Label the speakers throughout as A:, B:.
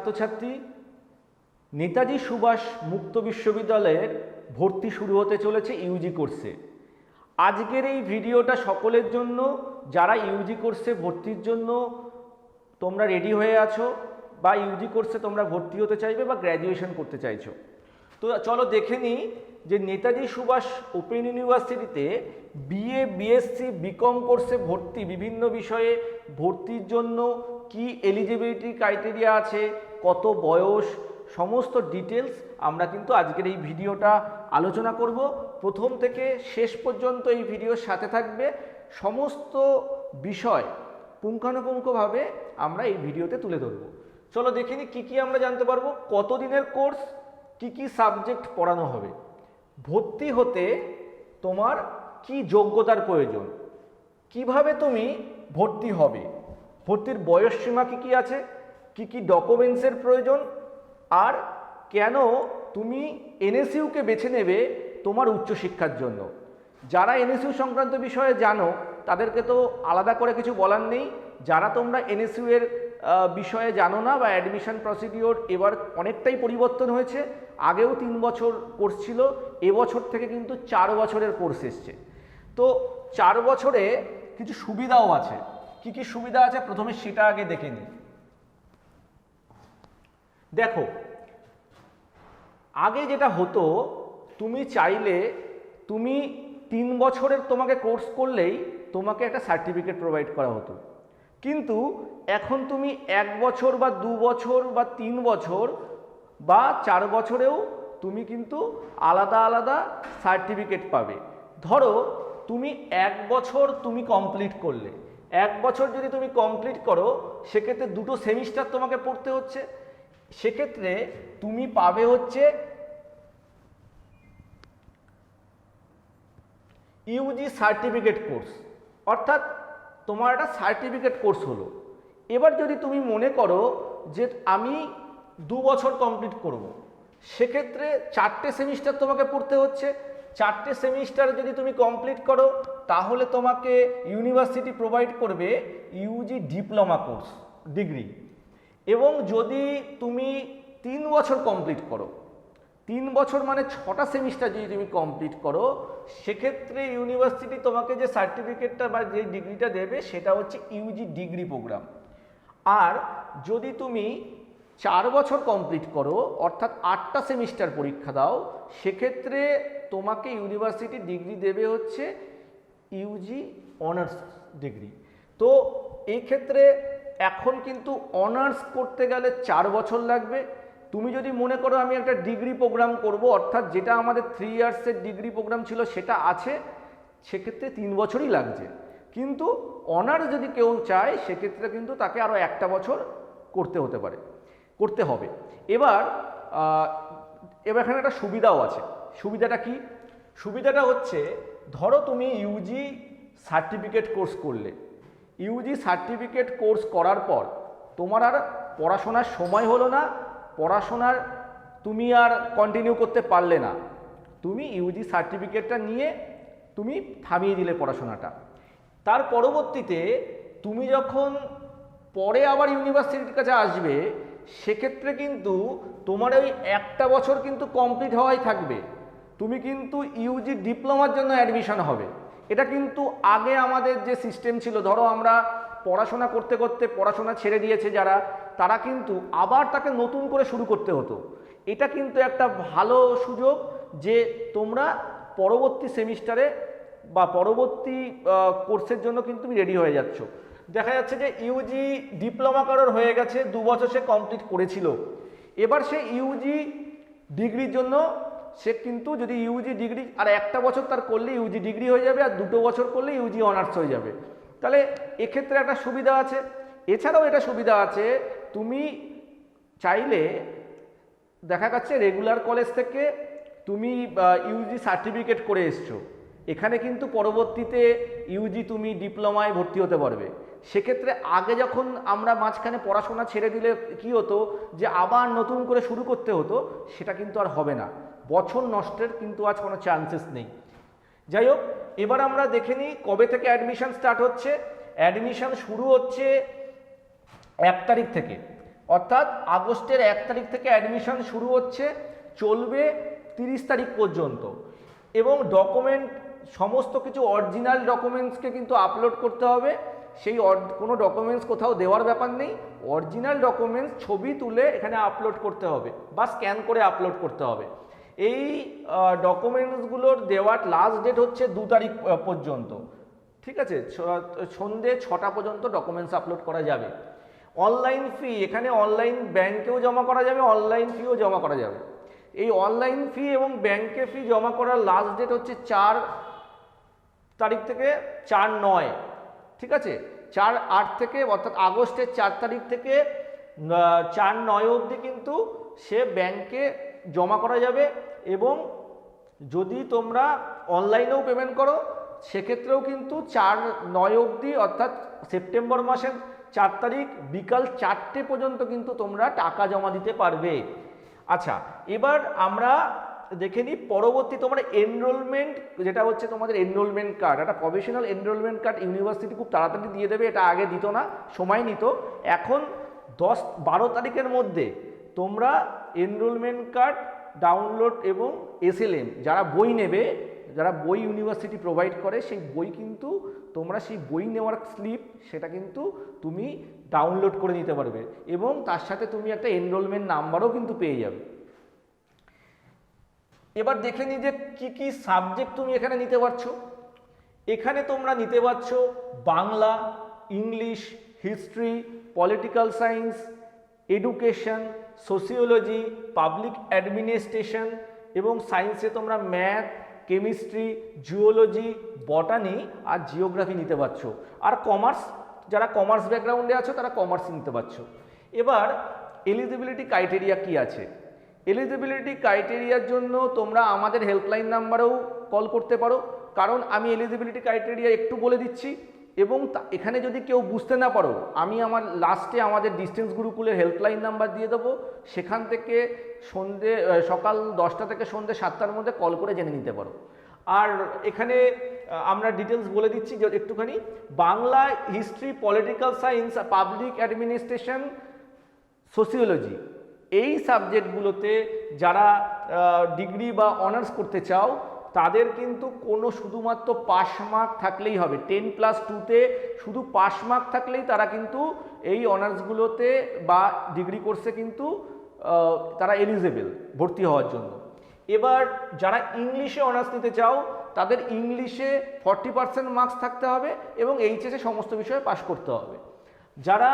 A: ছাত্রছাত্রী, নেতাজি সুভাষ মুক্ত বিশ্ববিদ্যালয়ের ভর্তি শুরু হতে চলেছে ইউজি কোর্সে। আজকের এই ভিডিওটা সকলের জন্য, যারা ইউজি কোর্সে ভর্তির জন্য তোমরা রেডি হয়ে আছো বা ইউজি কোর্সে তোমরা ভর্তি হতে চাইবে বা গ্র্যাজুয়েশন করতে চাইছো। তো চলো দেখে নিই যে নেতাজি সুভাষ ওপেন ইউনিভার্সিটিতে বিএ, বিএসসি, বিকম কোর্সে ভর্তি বিভিন্ন বিষয়ে ভর্তির জন্য কি এলিজিবিলিটি ক্রাইটেরিয়া আছে কত বয়স, সমস্ত ডিটেলস আমরা কিন্তু আজকের এই ভিডিওটা আলোচনা করব। প্রথম থেকে শেষ পর্যন্ত এই ভিডিওর সাথে থাকবে। সমস্ত বিষয় পুঙ্খানুপুঙ্খভাবে আমরা এই ভিডিওতে তুলে ধরবো। চলো দেখে নিই কী কী আমরা জানতে পারব। কত দিনের কোর্স কি কি সাবজেক্ট পড়ানো হবে? ভর্তি হতে তোমার কি যোগ্যতার প্রয়োজন? কীভাবে তুমি ভর্তি হবে? ভর্তির বয়স সীমা কী কী আছে? কি কি ডকুমেন্টসের প্রয়োজন? আর কেন তুমি এনএসইউকে বেছে নেবে তোমার উচ্চশিক্ষার জন্য? যারা এনএসইউ সংক্রান্ত বিষয়ে জানো, তাদেরকে তো আলাদা করে কিছু বলার নেই। যারা তোমরা এনএসইউ এর বিষয়ে জানো না বা অ্যাডমিশন প্রসিডিওর এবার অনেকটাই পরিবর্তন হয়েছে, আগেও তিন বছর কোর্স ছিল, এবছর থেকে কিন্তু চার বছরের কোর্স এসছে। তো চার বছরে কিছু সুবিধাও আছে। কি কি সুবিধা আছে? প্রথমে সেটা আগে দেখে নিই। দেখো, আগে যেটা হতো, তুমি চাইলে, তুমি তিন বছরের তোমাকে কোর্স করলেই তোমাকে একটা সার্টিফিকেট প্রোভাইড করা হতো। কিন্তু এখন তুমি এক বছর বা দু বছর বা তিন বছর বা চার বছরেও তুমি কিন্তু আলাদা আলাদা সার্টিফিকেট পাবে। ধরো, তুমি এক বছর তুমি কমপ্লিট করলে। এক বছর যদি তুমি কমপ্লিট করো, সেক্ষেত্রে দুটো সেমিস্টার তোমাকে পড়তে হচ্ছে। সেক্ষেত্রে তুমি পাবে হচ্ছে ইউজি সার্টিফিকেট কোর্স অর্থাৎ তোমার একটা সার্টিফিকেট কোর্স হলো। এবার যদি তুমি মনে করো যে আমি দু বছর কমপ্লিট করব। সেক্ষেত্রে চারটে সেমিস্টার তোমাকে পড়তে হচ্ছে। চারটে সেমিস্টার যদি তুমি কমপ্লিট করো, তাহলে তোমাকে ইউনিভার্সিটি প্রোভাইড করবে ইউজি ডিপ্লোমা কোর্স ডিগ্রি এবং যদি তুমি তিন বছর কমপ্লিট করো, তিন বছর মানে ছটা সেমিস্টার যদি তুমি কমপ্লিট করো, সেক্ষেত্রে ইউনিভার্সিটি তোমাকে যে সার্টিফিকেটটা বা যে ডিগ্রিটা দেবে, সেটা হচ্ছে ইউজি ডিগ্রি প্রোগ্রাম আর যদি তুমি চার বছর কমপ্লিট করো, অর্থাৎ আটটা সেমিস্টার পরীক্ষা দাও, সেক্ষেত্রে তোমাকে ইউনিভার্সিটি ডিগ্রি দেবে হচ্ছে ইউজি অনার্স ডিগ্রি তো এই ক্ষেত্রে এখন কিন্তু অনার্স করতে গেলে চার বছর লাগবে। তুমি যদি মনে করো আমি একটা ডিগ্রি প্রোগ্রাম করব, অর্থাৎ যেটা আমাদের থ্রি ইয়ার্সের ডিগ্রি প্রোগ্রাম ছিল সেটা আছে, সেক্ষেত্রে তিন বছরই লাগছে। কিন্তু অনার্স যদি কেউ চায়, সেক্ষেত্রে কিন্তু তাকে আরও একটা বছর করতে হতে পারে, করতে হবে। এবার এবার এখানে একটা সুবিধাও আছে। সুবিধাটা কি? সুবিধাটা হচ্ছে, ধরো তুমি ইউজি সার্টিফিকেট কোর্স করলে। ইউজি সার্টিফিকেট কোর্স করার পর তোমার আর পড়াশোনার সময় হলো না, পড়াশোনার তুমি আর কন্টিনিউ করতে পারলে না। তুমি ইউজি সার্টিফিকেটটা নিয়ে তুমি থামিয়ে দিলে পড়াশোনাটা। তার পরবর্তীতে তুমি যখন পরে আবার ইউনিভার্সিটির কাছে আসবে, সেক্ষেত্রে কিন্তু তোমার ওই একটা বছর কিন্তু কমপ্লিট হওয়াই থাকবে। তুমি কিন্তু ইউজি ডিপ্লোমার জন্য অ্যাডমিশন হবে। এটা কিন্তু আগে আমাদের যে সিস্টেম ছিল, ধরো আমরা পড়াশোনা করতে করতে পড়াশোনা ছেড়ে দিয়েছে যারা, তারা কিন্তু আবার তাকে নতুন করে শুরু করতে হতো। এটা কিন্তু একটা ভালো সুযোগ যে তোমরা পরবর্তী সেমিস্টারে বা পরবর্তী কোর্সের জন্য কিন্তু তুমি রেডি হয়ে যাচ্ছ। দেখা যাচ্ছে যে ইউজি ডিপ্লোমা কারোর হয়ে গেছে, দু বছর সে কমপ্লিট করেছিল। এবার সে ইউজি ডিগ্রির জন্য সে কিন্তু যদি ইউজি ডিগ্রি আর একটা বছর তার করলে ইউজি ডিগ্রি হয়ে যাবে, আর দুটো বছর করলে ইউজি অনার্স হয়ে যাবে। তাহলে এক্ষেত্রে একটা সুবিধা আছে। এছাড়াও এটা সুবিধা আছে, তুমি চাইলে, দেখা যাচ্ছে রেগুলার কলেজ থেকে তুমি ইউজি সার্টিফিকেট করে এসছো। এখানে কিন্তু পরবর্তীতে ইউজি তুমি ডিপ্লোমায় ভর্তি হতে পারবে। সেক্ষেত্রে আগে যখন আমরা মাঝখানে পড়াশোনা ছেড়ে দিলে কি হতো, যে আবার নতুন করে শুরু করতে হতো, সেটা কিন্তু আর হবে না। বছর নষ্টের কিন্তু আজ কোনো চান্সেস নেই। যাই হোক, এবার আমরা দেখে নিই কবে থেকে অ্যাডমিশন স্টার্ট হচ্ছে। অ্যাডমিশন শুরু হচ্ছে এক তারিখ থেকে। অর্থাৎ আগস্টের এক তারিখ থেকে অ্যাডমিশন শুরু হচ্ছে, চলবে তিরিশ তারিখ পর্যন্ত। এবং ডকুমেন্ট সমস্ত কিছু অরিজিনাল ডকুমেন্টসকে কিন্তু আপলোড করতে হবে। সেই কোনো ডকুমেন্টস কোথাও দেওয়ার ব্যাপার নেই। অরিজিনাল ডকুমেন্টস ছবি তুলে এখানে আপলোড করতে হবে বা স্ক্যান করে আপলোড করতে হবে। এই ডকুমেন্টসগুলোর দেওয়ার লাস্ট ডেট হচ্ছে দু তারিখ পর্যন্ত। ঠিক আছে? সন্ধে ছটা পর্যন্ত ডকুমেন্টস আপলোড করা যাবে। অনলাইন ফি এখানে অনলাইন ব্যাংকেও জমা করা যাবে অনলাইন ফিও জমা করা যাবে। এই অনলাইন ফি এবং ব্যাংকে ফি জমা করার লাস্ট ডেট হচ্ছে চার তারিখ থেকে চার নয়, ঠিক আছে? চার আট থেকে, অর্থাৎ আগস্টের চার তারিখ থেকে চার নয় অবধি কিন্তু সে ব্যাংকে জমা করা যাবে এবং যদি তোমরা অনলাইনেও পেমেন্ট করো, সেক্ষেত্রেও কিন্তু চার নয় অবধি, অর্থাৎ সেপ্টেম্বর মাসের চার তারিখ বিকাল চারটে পর্যন্ত কিন্তু তোমরা টাকা জমা দিতে পারবে। আচ্ছা এবার আমরা দেখে নিই, পরবর্তী তোমার এনরোলমেন্ট যেটা হচ্ছে তোমাদের এনরোলমেন্ট কার্ড একটা প্রফেশনাল এনরোলমেন্ট কার্ড ইউনিভার্সিটি খুব তাড়াতাড়ি দিয়ে দেবে, এটা আগে দিত না, সময় নিত। এখন দশ, বারো তারিখের মধ্যে তোমরা এনরোলমেন্ট কার্ড ডাউনলোড এবং এসএলএম যারা বই নেবে, যারা বই ইউনিভার্সিটি প্রোভাইড করে, সেই বই কিন্তু তোমরা সেই বই নেওয়ার স্লিপ সেটা কিন্তু তুমি ডাউনলোড করে নিতে পারবে। এবং তার সাথে তুমি একটা এনরোলমেন্ট নাম্বারও কিন্তু পেয়ে যাবে। এবার দেখে নিই যে কি কি সাবজেক্ট তুমি এখানে নিতে পারছ। এখানে তোমরা নিতে পারছ Bangla, English history political science education sociology public administration এবং সায়েন্সে তোমরা ম্যাথ কেমিস্ট্রি জিওলজি বটানি আর জিওগ্রাফি নিতে পারছ। আর কমার্স যারা কমার্স ব্যাকগ্রাউন্ডে আছো তারা কমার্স নিতে পারছ। এবার এলিজিবিলিটি ক্রাইটেরিয়া কি আছে? এলিজিবিলিটি ক্রাইটেরিয়ার জন্য তোমরা আমাদের হেল্পলাইন নাম্বারেও কল করতে পারো। কারণ আমি এলিজিবিলিটি ক্রাইটেরিয়া একটু বলে দিচ্ছি এবং এখানে যদি কেউ বুঝতে না পারো, আমি আমার লাস্টে আমাদের ডিস্টেন্স গুরুকুলের হেল্পলাইন নাম্বার দিয়ে দেবো। সেখান থেকে সন্ধে সকাল দশটা থেকে সন্ধে সাতটার মধ্যে কল করে জেনে নিতে পারো। আর এখানে আমরা ডিটেলস বলে দিচ্ছি যে একটুখানি। Bangla history political science public administration sociology এই সাবজেক্টগুলোতে যারা ডিগ্রি বা অনার্স করতে চাও, তাদের কিন্তু কোনো শুধুমাত্র পাস মার্ক থাকলেই হবে। টেন প্লাস টুতে শুধু পাস মার্ক থাকলেই তারা কিন্তু এই অনার্সগুলোতে বা ডিগ্রি কোর্সে কিন্তু তারা এলিজেবেল, ভর্তি হওয়ার জন্য। এবার যারা ইংলিশে অনার্স নিতে চাও, তাদের ইংলিশে ফর্টি পার্সেন্ট মার্কস থাকতে হবে এবং এইচএসে সমস্ত বিষয়ে পাশ করতে হবে। যারা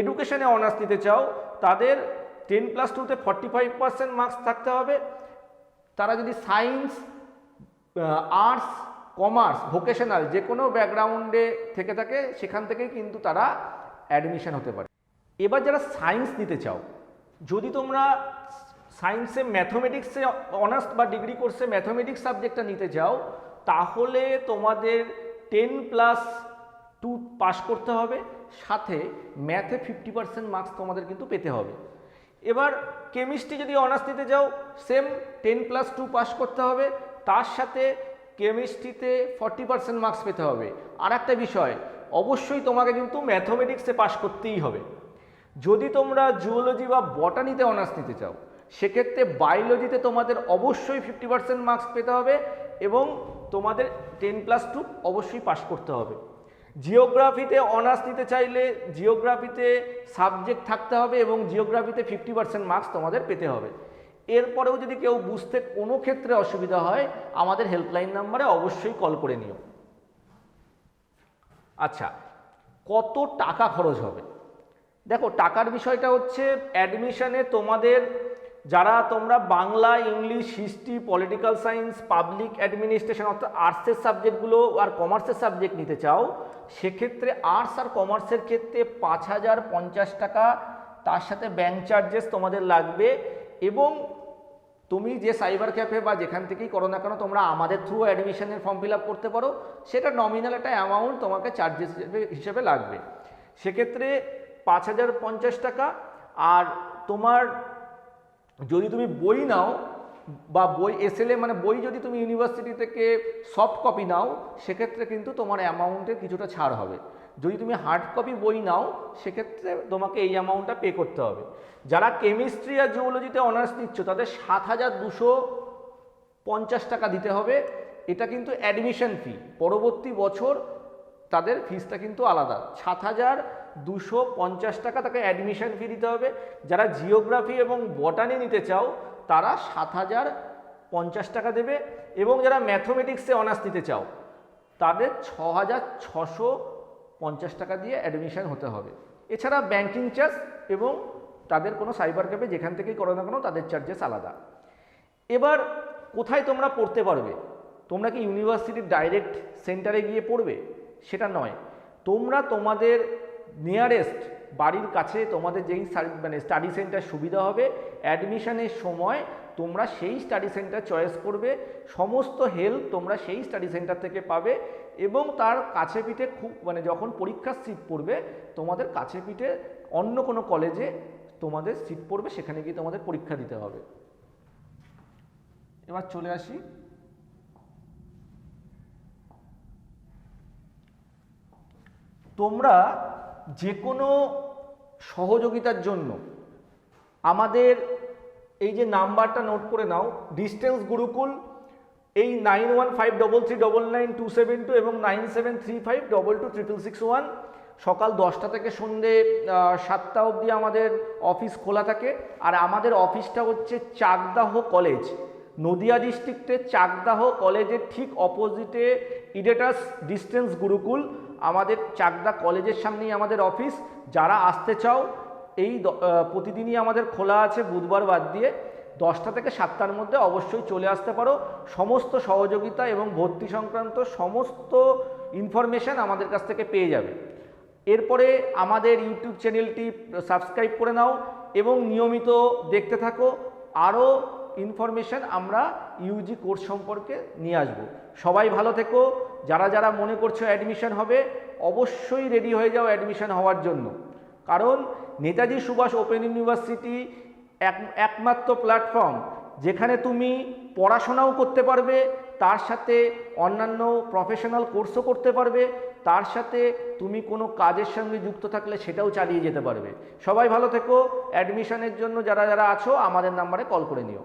A: এডুকেশনে অনার্স নিতে চাও, তাদের টেন প্লাস টুতে ফর্টি ফাইভ পার্সেন্ট মার্কস থাকতে হবে। তারা যদি সায়েন্স আর্টস কমার্স ভোকেশনাল যে কোনো ব্যাকগ্রাউন্ডে থেকে থাকে, সেখান থেকেই কিন্তু তারা অ্যাডমিশন হতে পারে। এবার যারা সায়েন্স নিতে চাও, যদি তোমরা সায়েন্সে ম্যাথমেটিক্সে অনার্স বা ডিগ্রি কোর্সে ম্যাথমেটিক্স সাবজেক্টটা নিতে চাও, তাহলে তোমাদের টেন প্লাস টু পাস করতে হবে। সাথে ম্যাথে ফিফটি পার্সেন্ট মার্কস তোমাদের কিন্তু পেতে হবে। এবার কেমিস্ট্রি যদি অনার্স নিতে যাও same ten plus two pass করতে হবে, তার সাথে কেমিস্ট্রিতে ফর্টি পার্সেন্ট মার্কস পেতে হবে। আর একটা বিষয়, অবশ্যই তোমাকে কিন্তু ম্যাথমেটিক্সে পাস করতেই হবে। যদি তোমরা জুওলজি বা বটানিতে অনার্স নিতে চাও, সেক্ষেত্রে বায়োলজিতে তোমাদের অবশ্যই ফিফটি পার্সেন্ট মার্কস পেতে হবে এবং তোমাদের টেন প্লাস টু অবশ্যই পাস করতে হবে। জিওগ্রাফিতে অনার্স নিতে চাইলে জিওগ্রাফিতে সাবজেক্ট থাকতে হবে এবং জিওগ্রাফিতে ফিফটি পার্সেন্ট মার্কস তোমাদের পেতে হবে। এরপরেও যদি কেউ বুঝতে কোনো ক্ষেত্রে অসুবিধা হয়, আমাদের হেল্পলাইন নাম্বারে অবশ্যই কল করে নিও। আচ্ছা কত টাকা খরচ হবে? দেখো, টাকার বিষয়টা হচ্ছে অ্যাডমিশানে তোমাদের যারা তোমরা Bangla, English, history, political science, public administration অর্থাৎ আর্টসের সাবজেক্টগুলো আর কমার্সের সাবজেক্ট নিতে চাও, সেক্ষেত্রে আর্টস আর কমার্সের ক্ষেত্রে পাঁচ হাজার পঞ্চাশ টাকা, তার সাথে ব্যাংক চার্জেস তোমাদের লাগবে এবং তুমি যে সাইবার ক্যাফে বা যেখান থেকেই করো না কেন, তোমরা আমাদের থ্রু অ্যাডমিশনের ফর্ম ফিল করতে পারো। সেটা নমিনাল একটা অ্যামাউন্ট তোমাকে চার্জেস হিসেবে লাগবে। সেক্ষেত্রে পাঁচ হাজার পঞ্চাশ টাকা, আর তোমার যদি তুমি বই নাও বা বই এসএলএ মানে বই যদি তুমি ইউনিভার্সিটি থেকে সফট কপি নাও, সেক্ষেত্রে কিন্তু তোমার অ্যামাউন্টে কিছুটা ছাড় হবে। যদি তুমি হার্ড কপি বই নাও, সেক্ষেত্রে তোমাকে এই অ্যামাউন্টটা পে করতে হবে। যারা কেমিস্ট্রি আর জুওলজিতে অনার্স নিচ্ছ, তাদের সাত হাজার দুশো পঞ্চাশ টাকা দিতে হবে। এটা কিন্তু অ্যাডমিশন ফি পরবর্তী বছর তাদের ফিসটা কিন্তু আলাদা। সাত হাজার দুশো পঞ্চাশ টাকা তাকে অ্যাডমিশন ফি দিতে হবে। যারা জিওগ্রাফি এবং বটানি নিতে চাও, তারা সাত হাজার পঞ্চাশ টাকা দেবে এবং যারা ম্যাথমেটিক্সে অনার্স নিতে চাও, তাদের ছ হাজার ছশো পঞ্চাশ টাকা দিয়ে অ্যাডমিশান হতে হবে। এছাড়া ব্যাংকিং চার্জ এবং তাদের কোনো সাইবার ক্যাফে যেখান থেকেই করো না কেন, তাদের চার্জেস আলাদা। এবার কোথায় তোমরা পড়তে পারবে? তোমরা কি ইউনিভার্সিটির ডাইরেক্ট সেন্টারে গিয়ে পড়বে? সেটা নয়। তোমরা তোমাদের নিয়ারেস্ট বাড়ির কাছে তোমাদের যেই মানে স্টাডি সেন্টার সুবিধা হবে অ্যাডমিশনের সময় তোমরা সেই স্টাডি সেন্টার চয়েস করবে, সমস্ত হেল্প তোমরা সেই স্টাডি সেন্টার থেকে পাবে এবং তার কাছে পিঠে খুব মানে যখন পরীক্ষার সিট পড়বে, তোমাদের কাছে পিঠে অন্য কোনো কলেজে তোমাদের সিট পড়বে, সেখানে গিয়ে তোমাদের পরীক্ষা দিতে হবে। এবার চলে আসি। তোমরা যে কোনো সহযোগিতার জন্য আমাদের এই যে নাম্বারটা নোট করে নাও ডিস্টেন্স গুরুকুল, এই nine one five double three double nine two seven two এবং nine seven three five double two triple six one সকাল দশটা থেকে সন্ধে সাতটা অবধি আমাদের অফিস খোলা থাকে। আর আমাদের অফিসটা হচ্ছে চাকদাহ কলেজ নদিয়া ডিস্ট্রিক্টের চাকদাহ কলেজের ঠিক অপোজিটে ইডেটাস ডিস্টেন্স গুরুকুল। আমাদের চাকদা কলেজের সামনেই আমাদের অফিস। যারা আসতে চাও, এই প্রতিদিনই আমাদের খোলা আছে, বুধবার বাদ দিয়ে দশটা থেকে সাতটার মধ্যে অবশ্যই চলে আসতে পারো। সমস্ত সহযোগিতা এবং ভর্তি সংক্রান্ত সমস্ত ইনফরমেশান আমাদের কাছ থেকে পেয়ে যাবে। এরপরে আমাদের ইউটিউব চ্যানেলটি সাবস্ক্রাইব করে নাও এবং নিয়মিত দেখতে থাকো। আরও ইনফরমেশান আমরা ইউজি কোর্স সম্পর্কে নিয়ে আসব। সবাই ভালো থেকো। যারা যারা মনে করছ অ্যাডমিশন হবে, অবশ্যই রেডি হয়ে যাও অ্যাডমিশন হওয়ার জন্য। কারণ নেতাজি সুভাষ ওপেন ইউনিভার্সিটি এক, একমাত্র প্ল্যাটফর্ম যেখানে তুমি পড়াশোনাও করতে পারবে, তার সাথে অন্যান্য প্রফেশনাল কোর্সও করতে পারবে, তার সাথে তুমি কোনো কাজের সঙ্গে যুক্ত থাকলে সেটাও চালিয়ে যেতে পারবে। সবাই ভালো থেকো। অ্যাডমিশনের জন্য যারা যারা আছো, আমাদের নাম্বারে কল করে নিও।